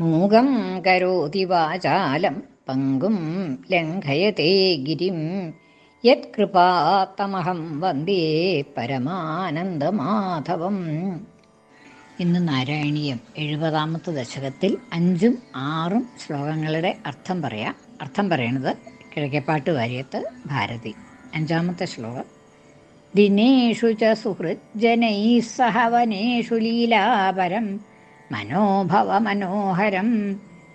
മൂകം കരോതി വാചാലം പങ്കും ലംഘയത്തെ ഗിരിം. യത്കൃപാത്തമഹം വന്ദേ പരമാനന്ദമാധവം. ഇന്ന് നാരായണീയം എഴുപതാമത്തെ ദശകത്തിൽ അഞ്ചും ആറും ശ്ലോകങ്ങളുടെ അർത്ഥം പറയാം. അർത്ഥം പറയണത് കിഴക്കേപ്പാട്ട് വാര്യത്ത് ഭാരതി. അഞ്ചാമത്തെ ശ്ലോകം. ദിനേഷു ച ലീലാപരം. മനോഭവ മനോഹരം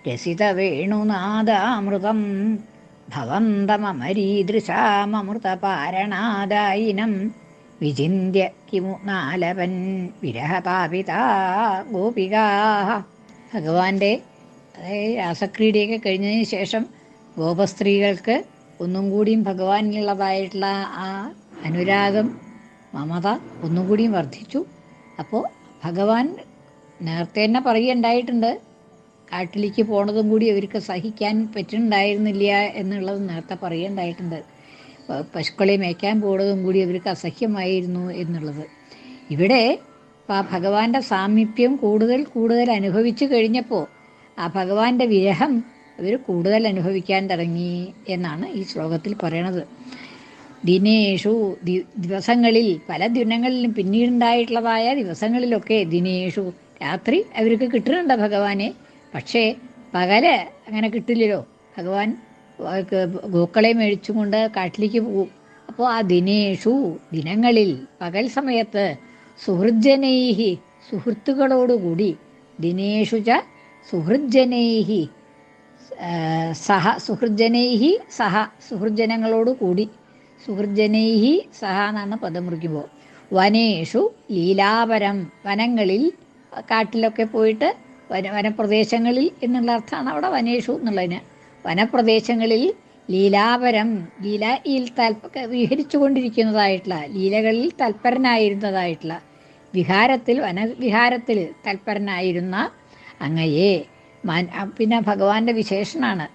രസിതവേണുനാദാമൃതം ഭവന്തമരീദൃശാമൃതപാരണാദായിനം വിചിന്യ കിമു നാലവൻ വിരഹതാപിതാ ഗോപികാ. ഭഗവാന്റെ അതായത് രാസക്രീഡയൊക്കെ കഴിഞ്ഞതിന് ശേഷം ഗോപസ്ത്രീകൾക്ക് ഒന്നും കൂടിയും ഭഗവാനിലുള്ളതായിട്ടുള്ള ആ അനുരാഗം മമത ഒന്നും കൂടിയും വർദ്ധിച്ചു. അപ്പോൾ ഭഗവാൻ നേരത്തെ തന്നെ പറയുണ്ടായിട്ടുണ്ട് കാട്ടിലേക്ക് പോണതും കൂടി അവർക്ക് സഹിക്കാൻ പറ്റുന്നുണ്ടായിരുന്നില്ല എന്നുള്ളത് നേരത്തെ പറയുണ്ടായിട്ടുണ്ട് പശുക്കളെ മേയ്ക്കാൻ പോണതും കൂടി അവർക്ക് അസഹ്യമായിരുന്നു എന്നുള്ളത്. ഇവിടെ ആ ഭഗവാന്റെ സാമീപ്യം കൂടുതൽ കൂടുതൽ അനുഭവിച്ചു കഴിഞ്ഞപ്പോൾ ആ ഭഗവാന്റെ വിരഹം അവർ കൂടുതൽ അനുഭവിക്കാൻ തുടങ്ങി എന്നാണ് ഈ ശ്ലോകത്തിൽ പറയണത്. ദിനേഷു ദിവസങ്ങളിൽ പല ദിനങ്ങളിലും പിന്നീടുണ്ടായിട്ടുള്ളതായ ദിവസങ്ങളിലൊക്കെ ദിനേഷു രാത്രി അവർക്ക് കിട്ടുന്നുണ്ട് ഭഗവാനെ? പക്ഷേ പകൽ അങ്ങനെ കിട്ടില്ലല്ലോ. ഭഗവാൻ ഗോക്കളെ മേടിച്ചുകൊണ്ട് കാട്ടിലേക്ക് പോകും അപ്പോൾ ആ ദിനേഷു ദിനങ്ങളിൽ പകൽ സമയത്ത് സുഹൃജനൈഹി സുഹൃത്തുക്കളോടുകൂടി ദിനേഷു ച സുഹൃജനൈഹി സഹ സുഹൃജനൈഹി സഹ സുഹൃജനങ്ങളോട് കൂടി സുഹൃജനൈഹി സഹ എന്നാണ് പദം മുറിക്കുമ്പോൾ വനേഷു ലീലാപരം വനങ്ങളിൽ കാട്ടിലൊക്കെ പോയിട്ട് വന വനപ്രദേശങ്ങളിൽ എന്നുള്ള അർത്ഥമാണ് അവിടെ വനേഷു എന്നുള്ളതിന്. വനപ്രദേശങ്ങളിൽ ലീലാപരം ലീലയിൽ തൽപ വിഹരിച്ചു കൊണ്ടിരിക്കുന്നതായിട്ടുള്ള ലീലകളിൽ തൽപരനായിരുന്നതായിട്ടുള്ള വിഹാരത്തിൽ വനവിഹാരത്തിൽ തൽപരനായിരുന്ന അങ്ങയെ. പിന്നെ ഭഗവാന്റെ വിശേഷണാണ്.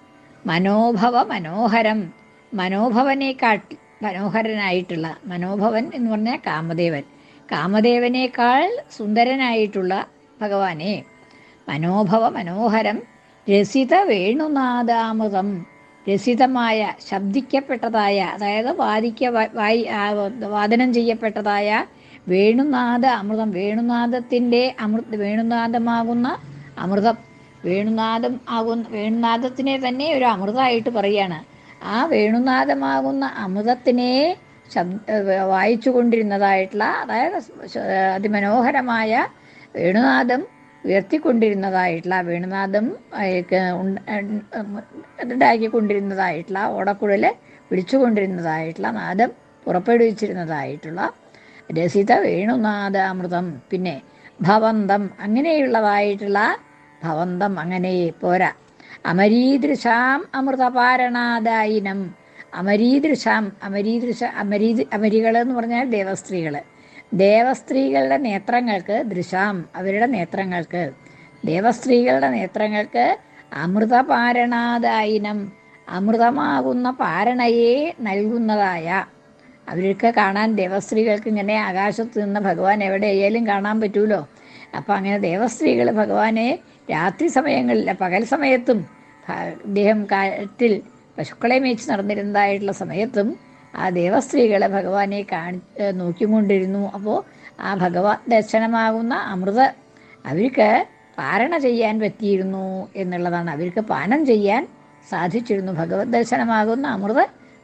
മനോഭവ മനോഹരം. മനോഭവനേക്കാട്ടി മനോഹരനായിട്ടുള്ള മനോഭവൻ എന്ന് പറഞ്ഞാൽ കാമദേവൻ. കാമദേവനേക്കാൾ സുന്ദരനായിട്ടുള്ള ഭഗവാനെ മനോഭവ മനോഹരം രസിത വേണുനാദാമൃതം രസിതമായ ശബ്ദിക്കപ്പെട്ടതായ അതായത് വാദിക്ക വായി വാദനം ചെയ്യപ്പെട്ടതായ വേണുനാദ അമൃതം വേണുനാദത്തിന്റെ അമൃത് വേണുനാദമാകുന്ന അമൃതം വേണുനാദം ആകുന്ന വേണുനാദത്തിനെ തന്നെ ഒരു അമൃതമായിട്ട് പറയാണ് ആ വേണുനാദമാകുന്ന അമൃതത്തിനെ ശബ്ദ വായിച്ചു കൊണ്ടിരുന്നതായിട്ടുള്ള അതായത് അതിമനോഹരമായ വേണുനാദം ഉയർത്തിക്കൊണ്ടിരുന്നതായിട്ടുള്ള ഉണ്ട- ഉണ്ടാക്കിക്കൊണ്ടിരുന്നതായിട്ടുള്ള ഓടക്കുഴൽ വിളിച്ചുകൊണ്ടിരുന്നതായിട്ടുള്ള നാദം പുറപ്പെടുവിച്ചിരുന്നതായിട്ടുള്ള രസിത വേണുനാദാമൃതം പിന്നെ ഭവന്തം അങ്ങനെയുള്ളതായിട്ടുള്ള ഭവന്തം അങ്ങനെ പോരാ. അമരീദൃശാം അമൃതപാരണാദായിനം അമരീദൃശാം അമരീദൃശ അമരീ അമരികൾ എന്ന് പറഞ്ഞാൽ ദേവസ്ത്രീകൾ ദേവസ്ത്രീകളുടെ നേത്രങ്ങൾക്ക് ദൃശാം അവരുടെ നേത്രങ്ങൾക്ക്. ദേവസ്ത്രീകളുടെ നേത്രങ്ങൾക്ക് അമൃതപാരണാദായിനം അമൃതമാകുന്ന പാരണയെ നൽകുന്നതായ. അവർക്ക് കാണാൻ ദേവസ്ത്രീകൾക്ക് ഇങ്ങനെ ആകാശത്ത് നിന്ന് ഭഗവാൻ എവിടെയായാലും കാണാൻ പറ്റൂലോ? അപ്പം അങ്ങനെ ദേവസ്ത്രീകൾ ഭഗവാനെ രാത്രി സമയങ്ങളിൽ പകൽ സമയത്തും അദ്ദേഹം കാട്ടിൽ പശുക്കളെ മേച്ച് നടന്നിരുന്നതായിട്ടുള്ള സമയത്തും ആ ദേവസ്ത്രീകളെ ഭഗവാനെ കാണി നോക്കിക്കൊണ്ടിരുന്നു. അപ്പോൾ ആ ഭഗവാൻ ദർശനമാകുന്ന അമൃത അവർക്ക് പാരണ ചെയ്യാൻ പറ്റിയിരുന്നു എന്നുള്ളതാണ്. അവർക്ക് പാനം ചെയ്യാൻ സാധിച്ചിരുന്നു. ഭഗവത് ദർശനമാകുന്ന അമൃത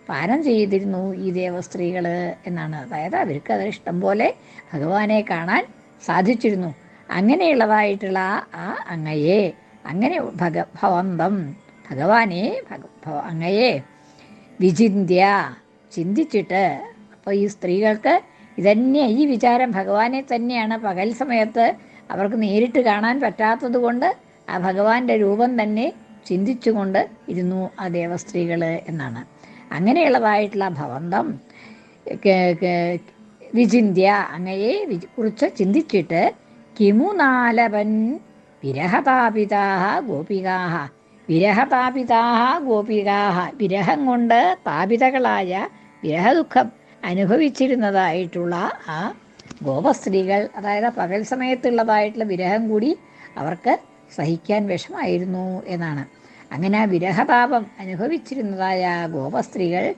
പാനം ചെയ്തിരുന്നു ഈ ദേവസ്ത്രീകൾ എന്നാണ്. അതായത് അവർക്ക് അത് ഇഷ്ടം പോലെ ഭഗവാനെ കാണാൻ സാധിച്ചിരുന്നു. അങ്ങനെയുള്ളതായിട്ടുള്ള ആ അങ്ങയെ അങ്ങനെ ഭഗ ഭവന്തം ഭഗവാനെ അങ്ങയെ വിചിന്യ ചിന്തിച്ചിട്ട്. അപ്പോൾ ഈ സ്ത്രീകൾക്ക് ഇതന്നെ ഈ വിചാരം ഭഗവാനെ തന്നെയാണ്. പകൽ സമയത്ത് അവർക്ക് നേരിട്ട് കാണാൻ പറ്റാത്തത് കൊണ്ട് ആ ഭഗവാന്റെ രൂപം തന്നെ ചിന്തിച്ചുകൊണ്ട് ഇരുന്നു ആ ദേവസ്ത്രീകൾ എന്നാണ്. അങ്ങനെയുള്ളതായിട്ടുള്ള ഭവന്തം വിചിന്ത്യ അങ്ങയെ കുറിച്ച് ചിന്തിച്ചിട്ട് കിമു നാലവൻ വിരഹതാപിതാഹ ഗോപികാഹ വിരഹതാപിതാഹ ഗോപികാഹ. വിരഹം കൊണ്ട് താപിതകളായ വിരഹദുഃഖം അനുഭവിച്ചിരുന്നതായിട്ടുള്ള ആ ഗോപസ്ത്രീകൾ അതായത് പകൽ സമയത്തുള്ളതായിട്ടുള്ള വിരഹം കൂടി അവർക്ക് സഹിക്കാൻ വിഷമായിരുന്നു എന്നാണ്. അങ്ങനെ ആ അനുഭവിച്ചിരുന്നതായ ഗോപസ്ത്രീകൾ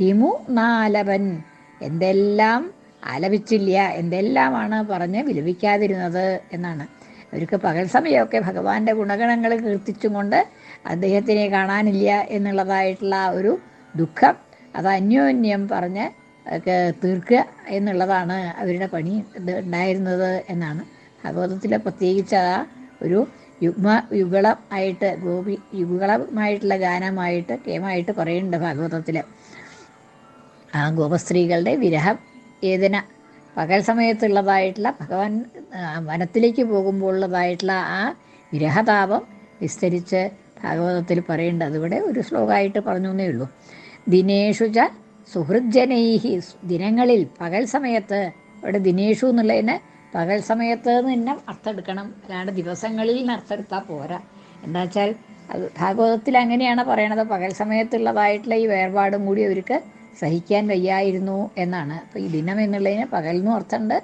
കിമു നാലവൻ എന്തെല്ലാം ആലപിച്ചില്ല എന്തെല്ലാമാണ് പറഞ്ഞ് വിലപിക്കാതിരുന്നത്? എന്നാണ്. അവർക്ക് പകൽ സമയമൊക്കെ ഭഗവാന്റെ ഗുണഗണങ്ങൾ കീർത്തിച്ചും കൊണ്ട് അദ്ദേഹത്തിനെ കാണാനില്ല എന്നുള്ളതായിട്ടുള്ള ഒരു ദുഃഖം. അത് അന്യോന്യം പറഞ്ഞ് തീർക്കുക എന്നുള്ളതാണ് അവരുടെ പണി. ഉണ്ടായിരുന്നത് എന്നാണ്. ഭാഗവതത്തിലെ പ്രത്യേകിച്ച് ആ ഒരു യുഗ്മ യുഗളം ആയിട്ട് ഗോപി യുഗളമായിട്ടുള്ള ഗാനമായിട്ട് കേമായിട്ട് പറയുന്നുണ്ട് ഭാഗവതത്തിൽ ആ ഗോപസ്ത്രീകളുടെ വിരഹം ഏതിന? പകൽ സമയത്തുള്ളതായിട്ടുള്ള ഭഗവാൻ വനത്തിലേക്ക് പോകുമ്പോൾ ഉള്ളതായിട്ടുള്ള ആ വിരഹതാപം വിസ്തരിച്ച് ഭാഗവതത്തിൽ പറയേണ്ടത് അതിവിടെ ഒരു ശ്ലോകമായിട്ട് പറഞ്ഞു എന്നേ ഉള്ളൂ. ദിനേഷു ച സുഹൃജ്ജനൈഹി ദിനങ്ങളിൽ പകൽ സമയത്ത് ഇവിടെ ദിനേഷു എന്നുള്ളതിന് പകൽ സമയത്ത് തന്നെ അർത്ഥം എടുക്കണം അല്ലാണ്ട് ദിവസങ്ങളിൽ നിന്ന് അർത്ഥം എടുത്താൽ പോരാ. എന്താ വെച്ചാൽ അത് ഭാഗവതത്തിൽ അങ്ങനെയാണ് പറയണത്. പകൽ സമയത്തുള്ളതായിട്ടുള്ള ഈ വേർപാടും കൂടി അവർക്ക് സഹിക്കാൻ വയ്യായിരുന്നു എന്നാണ്. അപ്പോൾ ഈ ദിനം എന്നുള്ളതിന് പകൽ എന്നും അർത്ഥമുണ്ട്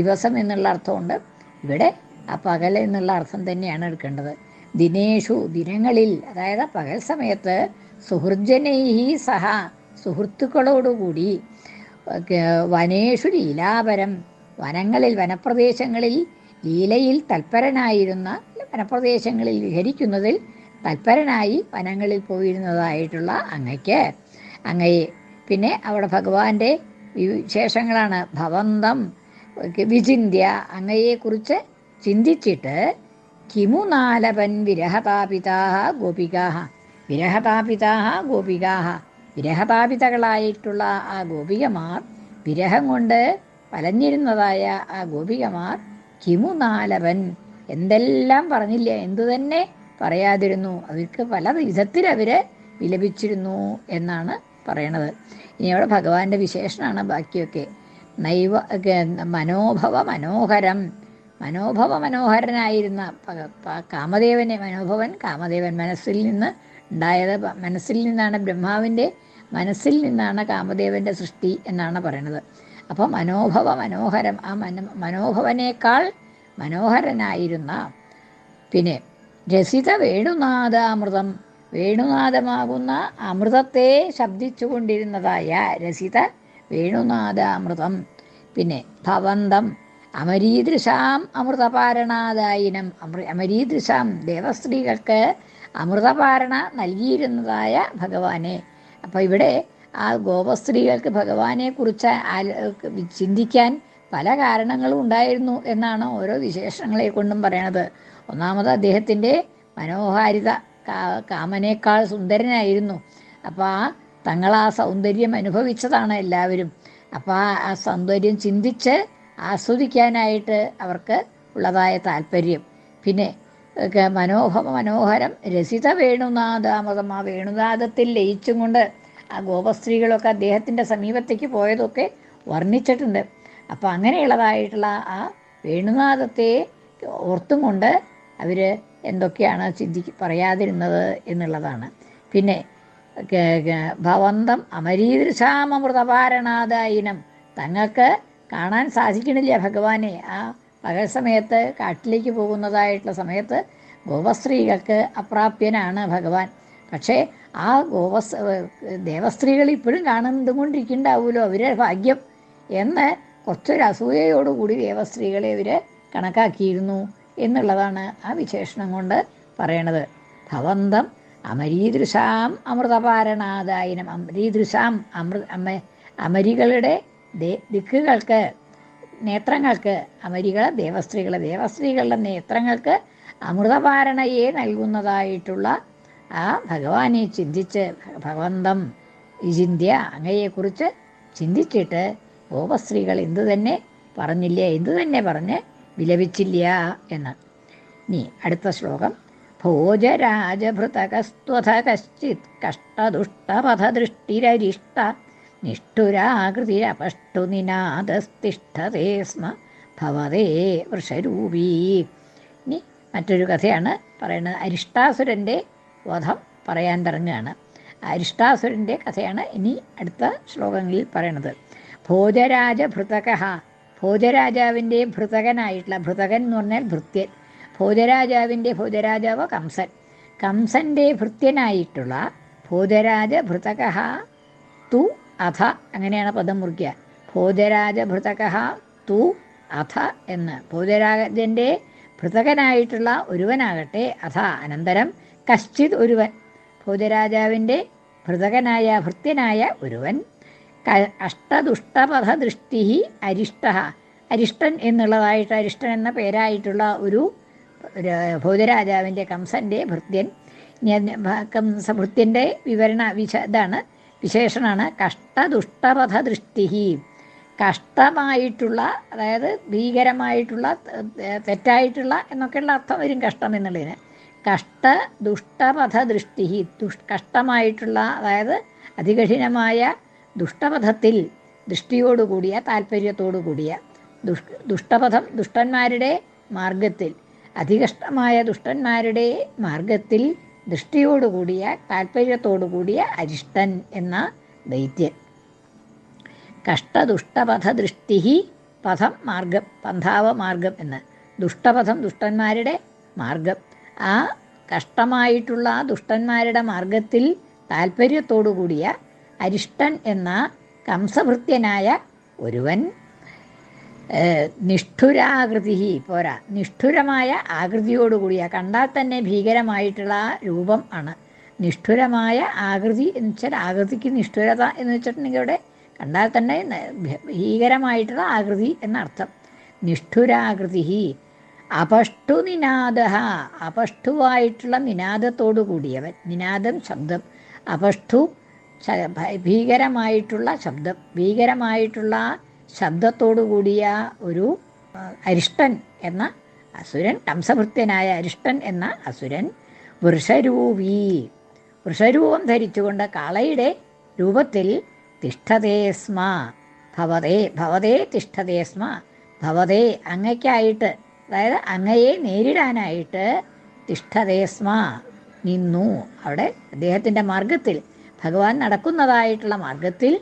ദിവസം എന്നുള്ള അർത്ഥമുണ്ട്. ഇവിടെ ആ പകൽ എന്നുള്ള അർത്ഥം തന്നെയാണ് എടുക്കേണ്ടത്. ദിനേഷു ദിനങ്ങളിൽ അതായത് പകൽ സമയത്ത് സുഹൃജനൈഹി സഹ സുഹൃത്തുക്കളോടുകൂടി വനേഷു ലീലാപരം വനങ്ങളിൽ വനപ്രദേശങ്ങളിൽ ലീലയിൽ തൽപരനായിരുന്ന വനപ്രദേശങ്ങളിൽ വിഹരിക്കുന്നതിൽ തൽപരനായി വനങ്ങളിൽ പോയിരുന്നതായിട്ടുള്ള അങ്ങയ്ക്ക്. അങ്ങയെ പിന്നെ അവിടെ ഭഗവാന്റെ വിശേഷങ്ങളാണ് ഭവന്തം വിചിന്യ അങ്ങയെക്കുറിച്ച് ചിന്തിച്ചിട്ട് കിമു നാലപൻ വിരഹപാപിതാഹ ഗോപികാഹ വിരഹപാപിതാഹ ഗോപികാഹ വിരഹപാപിതകളായിട്ടുള്ള ആ ഗോപികമാർ വിരഹം കൊണ്ട് വലഞ്ഞിരുന്നതായ ആ ഗോപികമാർ കിമു നാലവൻ എന്തെല്ലാം പറഞ്ഞില്ല? എന്തു തന്നെ പറയാതിരുന്നു. അവർക്ക് പല വിധത്തിൽ അവർ വിലപിച്ചിരുന്നു എന്നാണ് പറയണത്. ഇനി അവിടെ ഭഗവാന്റെ വിശേഷണമാണ് ബാക്കിയൊക്കെ. നൈവ മനോഭവ മനോഹരം. മനോഭവ മനോഹരനായിരുന്ന കാമദേവനെ മനോഭവൻ കാമദേവൻ മനസ്സിൽ നിന്ന് ഉണ്ടായത് മനസ്സിൽ നിന്നാണ് ബ്രഹ്മാവിന്റെ മനസ്സിൽ നിന്നാണ് കാമദേവന്റെ സൃഷ്ടി എന്നാണ് പറയണത് അപ്പോൾ മനോഭവ മനോഹരം ആ മന മനോഭവനേക്കാൾ മനോഹരനായിരുന്ന പിന്നെ രസിത വേണുനാഥാമൃതം വേണുനാഥമാകുന്ന അമൃതത്തെ ശബ്ദിച്ചുകൊണ്ടിരുന്നതായ രസിത വേണുനാഥാമൃതം പിന്നെ ഭവന്തം അമരീദൃശാം അമൃതപാരണാദായിനം. അമൃ അമരീദൃശാം ദേവസ്ത്രീകൾക്ക് അമൃതപാരണ നൽകിയിരുന്നതായ ഭഗവാനെ. അപ്പോൾ ഇവിടെ ആ ഗോപസ്ത്രീകൾക്ക് ഭഗവാനെ കുറിച്ച് ചിന്തിക്കാൻ പല കാരണങ്ങളും ഉണ്ടായിരുന്നു എന്നാണ് ഓരോ വിശേഷങ്ങളെ കൊണ്ടും പറയണത്. ഒന്നാമത് അദ്ദേഹത്തിന്റെ മനോഹാരിത കാമനേക്കാൾ സുന്ദരനായിരുന്നു. അപ്പോൾ ആ തങ്ങൾ ആ സൗന്ദര്യം അനുഭവിച്ചതാണ് എല്ലാവരും. അപ്പോൾ ആ സൗന്ദര്യം ചിന്തിച്ച് ആസ്വദിക്കാനായിട്ട് അവർക്ക് ഉള്ളതായ താല്പര്യം. പിന്നെ മനോഹ മനോഹരം. രസിത വേണുനാഥാമതം ആ വേണുനാഥത്തിൽ ലയിച്ചും കൊണ്ട് ആ ഗോപസ്ത്രീകളൊക്കെ അദ്ദേഹത്തിന്റെ സമീപത്തേക്ക് പോയതൊക്കെ വർണിച്ചിട്ടുണ്ട്. അപ്പോൾ അങ്ങനെയുള്ളതായിട്ടുള്ള ആ വേണുനാഥത്തെ ഓർത്തും കൊണ്ട് അവർ എന്തൊക്കെയാണ് ചിന്തി പറയാതിരുന്നത് എന്നുള്ളതാണ്. പിന്നെ ഭവന്തം അമരീദൃശാമൃതപാരണാദായിനം തങ്ങൾക്ക് കാണാൻ സാധിക്കണില്ല ഭഗവാനെ. ആ പകൽ സമയത്ത് കാട്ടിലേക്ക് പോകുന്നതായിട്ടുള്ള സമയത്ത് ഗോപസ്ത്രീകൾക്ക് അപ്രാപ്യനാണ് ഭഗവാൻ. പക്ഷേ ആ ഗോപസ് ദേവസ്ത്രീകൾ ഇപ്പോഴും കാണുന്നത് കൊണ്ടിരിക്കുന്നുണ്ടാവുമല്ലോ അവരുടെ ഭാഗ്യം എന്ന് കുറച്ചൊരു അസൂയയോടുകൂടി ദേവസ്ത്രീകളെ ഇവർ കണക്കാക്കിയിരുന്നു എന്നുള്ളതാണ് ആ വിശേഷണം കൊണ്ട് പറയണത്. ഭവന്തം അമരീദൃശാം അമൃതപാരണാദായനം. അമരീദൃശാം അമൃ അമ അമരികളുടെ ദിക്കുകൾക്ക് നേത്രങ്ങൾക്ക് അമരികൾ ദേവസ്ത്രീകൾ ദേവസ്ത്രീകളുടെ നേത്രങ്ങൾക്ക് അമൃതപാരണയെ നൽകുന്നതായിട്ടുള്ള ആ ഭഗവാനെ ചിന്തിച്ച് ഭഗവന്തം ചിന്ത്യ അങ്ങയെക്കുറിച്ച് ചിന്തിച്ചിട്ട് ഗോപസ്ത്രീകൾ എന്തു തന്നെ പറഞ്ഞില്ല എന്തു തന്നെ പറഞ്ഞ് വിലപിച്ചില്ല എന്ന്. നീ അടുത്ത ശ്ലോകം. ഭോജരാജഭൃതകസ്ത്വഥ കശ്ചിത് കഷ്ടദുഷ്ടപഥദൃഷ്ടിരരിഷ്ട നിഷ്ഠുരാകൃതിരപഷ്ടു നിനാദസ്തിഷ്ഠതേ സ്മ ഭവതേ വൃഷരൂപീ. ഇനി മറ്റൊരു കഥയാണ് പറയുന്നത്. അരിഷ്ടാസുരന്റെ വധം പറയാൻ തുടങ്ങുകയാണ്. അരിഷ്ടാസുരന്റെ കഥയാണ് ഇനി അടുത്ത ശ്ലോകങ്ങളിൽ പറയണത്. ഭോജരാജ ഭൃതക ഭോജരാജാവിന്റെ ഭൃതകനായിട്ടുള്ള ഭൃതകൻ എന്ന് പറഞ്ഞാൽ ഭൃത്യൻ. ഭോജരാജാവിന്റെ ഭോജരാജാവ് കംസൻ. കംസന്റെ ഭൃത്യനായിട്ടുള്ള ഭോജരാജ ഭൃതക തു അഥ അങ്ങനെയാണ് പദം മുറിക്കുക ഭൂതരാജഭൃതകഹ തു അഥ എന്ന്. ഭോജരാജന്റെ ഭൃതകനായിട്ടുള്ള ഒരുവനാകട്ടെ അഥ അനന്തരം കശ്ചിത് ഒരുവൻ. ഭോജരാജാവിന്റെ ഭൃതകനായ ഭൃത്യനായ ഒരുവൻ. ക- അഷ്ടദുഷ്ടപഥ ദൃഷ്ടി അരിഷ്ട. അരിഷ്ടൻ എന്നുള്ളതായിട്ട് അരിഷ്ടൻ എന്ന പേരായിട്ടുള്ള ഒരു ഭൂതരാജാവിന്റെ കംസന്റെ ഭൃത്യൻ. കംസഭൃത്യന്റെ വിവരണ വിശ ഇതാണ് വിശേഷണമാണ് കഷ്ടദുഷ്ടപഥ ദൃഷ്ടി കഷ്ടമായിട്ടുള്ള അതായത് ഭീകരമായിട്ടുള്ള തെറ്റായിട്ടുള്ള എന്നൊക്കെയുള്ള അർത്ഥം വരും കഷ്ടം എന്നുള്ളതിന്. കഷ്ട ദുഷ്ടപഥ ദൃഷ്ടി ദുഷ് കഷ്ടമായിട്ടുള്ള അതായത് അതികഠിനമായ ദുഷ്ടപഥത്തിൽ ദൃഷ്ടിയോടുകൂടിയ താല്പര്യത്തോടു കൂടിയ ദുഷ് ദുഷ്ടപഥം ദുഷ്ടന്മാരുടെ മാർഗത്തിൽ അതികഷ്ടമായ ദുഷ്ടന്മാരുടെ മാർഗത്തിൽ ദൃഷ്ടിയോടുകൂടിയ താല്പര്യത്തോടുകൂടിയ അരിഷ്ടൻ എന്ന ദൈത്യൻ കഷ്ടദുഷ്ടപഥ ദൃഷ്ടി പഥം മാർഗം പന്ഥാവ മാർഗം എന്ന്. ദുഷ്ടപഥം ദുഷ്ടന്മാരുടെ മാർഗം. ആ കഷ്ടമായിട്ടുള്ള ആ ദുഷ്ടന്മാരുടെ മാർഗത്തിൽ താല്പര്യത്തോടുകൂടിയ അരിഷ്ടൻ എന്ന കംസഭൃത്യനായ ഒരുവൻ നിഷ്ഠുരാകൃതി പോരാ. നിഷ്ഠുരമായ ആകൃതിയോടുകൂടിയ കണ്ടാൽ തന്നെ ഭീകരമായിട്ടുള്ള ആ രൂപം ആണ്. നിഷ്ഠുരമായ ആകൃതി എന്ന് വെച്ചാൽ ആകൃതിക്ക് നിഷ്ഠുരത എന്ന് വെച്ചിട്ടുണ്ടെങ്കിൽ ഇവിടെ കണ്ടാൽ തന്നെ ഭീകരമായിട്ടുള്ള ആകൃതി എന്നർത്ഥം. നിഷ്ഠുരാകൃതി അപഷ്ടു നിനാദ അപഷ്ടുവായിട്ടുള്ള നിനാദത്തോടു കൂടിയവൻ നിനാദം ശബ്ദം. അപഷ്ടു ഭീകരമായിട്ടുള്ള ശബ്ദം ഭീകരമായിട്ടുള്ള ശബ്ദത്തോടു കൂടിയ ഒരു അരിഷ്ടൻ എന്ന അസുരൻ കംസഭൃത്യനായ അരിഷ്ടൻ എന്ന അസുരൻ വൃഷരൂപി. വൃഷരൂപം ധരിച്ചുകൊണ്ട് കാളയുടെ രൂപത്തിൽ തിഷ്ഠതേ സ്മ ഭവതേ ഭവതേ തിഷ്ഠതേ സ്മ ഭവതേ അങ്ങയ്ക്കായിട്ട് അതായത് അങ്ങയെ നേരിടാനായിട്ട് തിഷ്ഠതേ സ്മ നിന്നു. അവിടെ അദ്ദേഹത്തിന്റെ മാർഗത്തിൽ ഭഗവാൻ നടക്കുന്നതായിട്ടുള്ള മാർഗത്തിൽ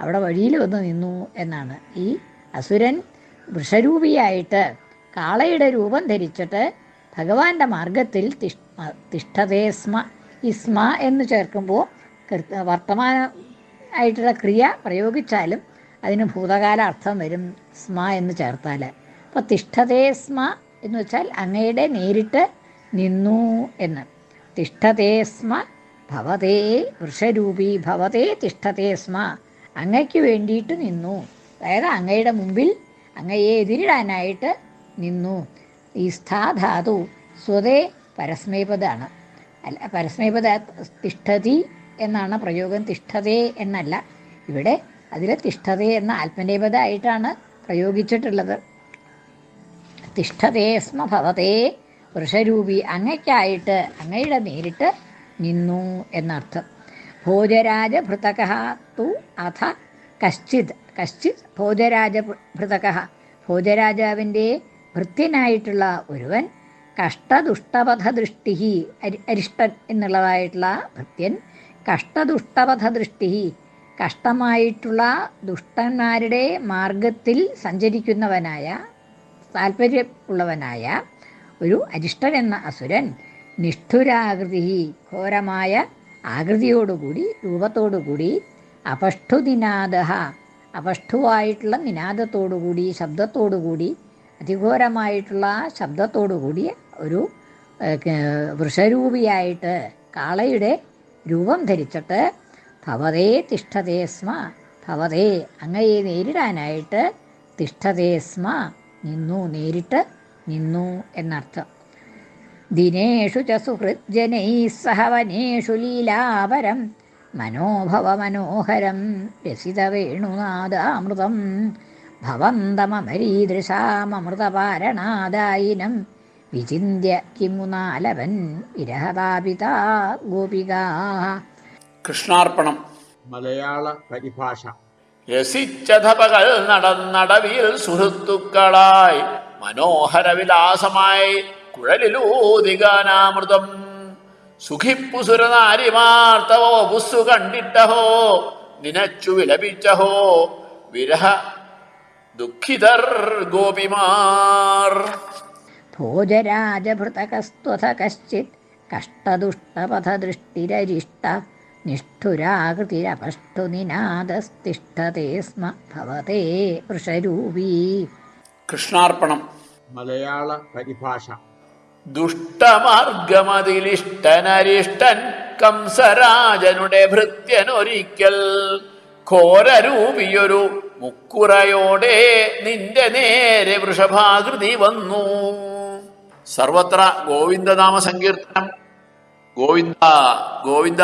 അവിടെ വഴിയിൽ വന്ന് നിന്നു എന്നാണ്. ഈ അസുരൻ വൃഷരൂപിയായിട്ട് കാളയുടെ രൂപം ധരിച്ചിട്ട് ഭഗവാന്റെ മാർഗത്തിൽ തിഷ് തിഷ്ഠതേ സ്മ ഈ സ്മ എന്ന് ചേർക്കുമ്പോൾ വർത്തമാന ആയിട്ടുള്ള ക്രിയ പ്രയോഗിച്ചാലും അതിന് ഭൂതകാല അർത്ഥം വരും സ്മ എന്ന് ചേർത്താൽ അപ്പോൾ തിഷ്ഠതേ സ്മ എന്ന് വെച്ചാൽ അങ്ങയുടെ നേരിട്ട് നിന്നു എന്ന്. തിഷ്ഠതേ സ്മ ഭവതേ വൃഷരൂപി ഭവതേ തിഷ്ഠതേ സ്മ അങ്ങയ്ക്ക് വേണ്ടിയിട്ട് നിന്നു. അതായത് അങ്ങയുടെ മുമ്പിൽ അങ്ങയെ എതിരിടാനായിട്ട് നിന്നു. ഈ സ്ഥാധാതു സ്വതേ പരസ്മൈപദാണ്. അല്ല പരസ്മൈപദ തിഷ്ഠതി എന്നാണ് പ്രയോഗം. തിഷ്ഠതേ എന്നല്ല. ഇവിടെ അതിൽ തിഷ്ഠതേ എന്ന ആത്മനേപദ ആയിട്ടാണ് പ്രയോഗിച്ചിട്ടുള്ളത്. തിഷ്ഠതേ സ്മ ഭവതേ വൃഷരൂപി അങ്ങയ്ക്കായിട്ട് അങ്ങയുടെ നേരിട്ട് നിന്നു എന്നർത്ഥം. ഭോജരാജ तु അഥ കശ്ചിത് കശ്ചിത് ഭോജരാജ ഭൃതക ഭോജരാജാവിന്റെ ഭൃത്യനായിട്ടുള്ള ഒരുവൻ കഷ്ടദുഷ്ടപഥ ദൃഷ്ടി അരി അരിഷ്ടൻ എന്നുള്ളതായിട്ടുള്ള ഭൃത്യൻ കഷ്ടദുഷ്ടപഥ ദൃഷ്ടി കഷ്ടമായിട്ടുള്ള ദുഷ്ടന്മാരുടെ മാർഗത്തിൽ സഞ്ചരിക്കുന്നവനായ താല്പര്യമുള്ളവനായ ഒരു അരിഷ്ടൻ എന്ന അസുരൻ നിഷ്ഠുരാകൃതി ഘോരമായ ആകൃതിയോടുകൂടി രൂപത്തോടുകൂടി അപഷ്ഠുനിനാദ അപഷ്ഠുവായിട്ടുള്ള നിനാദത്തോടുകൂടി ശബ്ദത്തോടുകൂടി അതിഘോരമായിട്ടുള്ള ശബ്ദത്തോടുകൂടി ഒരു വൃഷരൂപിയായിട്ട് കാളയുടെ രൂപം ധരിച്ചിട്ട് ഭവതേ തിഷ്ഠതേ സ്മ ഭവതേ അങ്ങയെ നേരിടാനായിട്ട് തിഷ്ഠതേ സ്മ നിന്നു നേരിട്ട് നിന്നു എന്നർത്ഥം. ദിനേഷു ച സുഹൃജ്ജനൈ സഹ വനേഷു ലീലാപരം മനോഭവമനോഹരം രസിതവേണുനാദാമൃതം ഭവന്തമരീദൃശാമൃതപാരണാദായിനം വിചിന്യ കിമുനാലവൻ വിരഹതാപിത ഗോപിക. കൃഷ്ണാർപ്പണം. മലയാള പരിഭാഷ. രസിച്ചതപകൾ നടന്നടവിൽ സുഹൃത്തുക്കളായി മനോഹര കുഴലിലൂതികാനാമൃതം സുഖിപ്പുസുരനാരിമാർത്തവോ പുസ്സു കണ്ടിട്ടഹോ നിനച്ചു വിലപിച്ചഹോ വിരഹ ദുഃഖിതർ ഗോപിമാർ. ഭോജരാജഭൃതകസ്ത്വഥ കശ്ചിത് കഷ്ടദുഷ്ടപഥദൃഷ്ടിരരിഷ്ട നിഷ്ഠുരാകൃതിരപഷ്ടു നിനാദസ്തിഷ്ഠത്തെ സ്മ ഭവതേ വൃഷരൂപീ. കൃഷ്ണാർപ്പണം. മലയാള പരിഭാഷ. ദുഷ്ടമാർഗമതിലിഷ്ടനരിഷ്ടൻ കംസരാജനുടെ ഭൃത്യനൊരിക്കൽ. ഘോരരൂപിയൊരു മുക്കുറയോടെ നിന്റെ നേരെ വൃഷഭാകൃതി വന്നു. സർവത്ര ഗോവിന്ദനാമ സങ്കീർത്തനം ഗോവിന്ദ ഗോവിന്ദ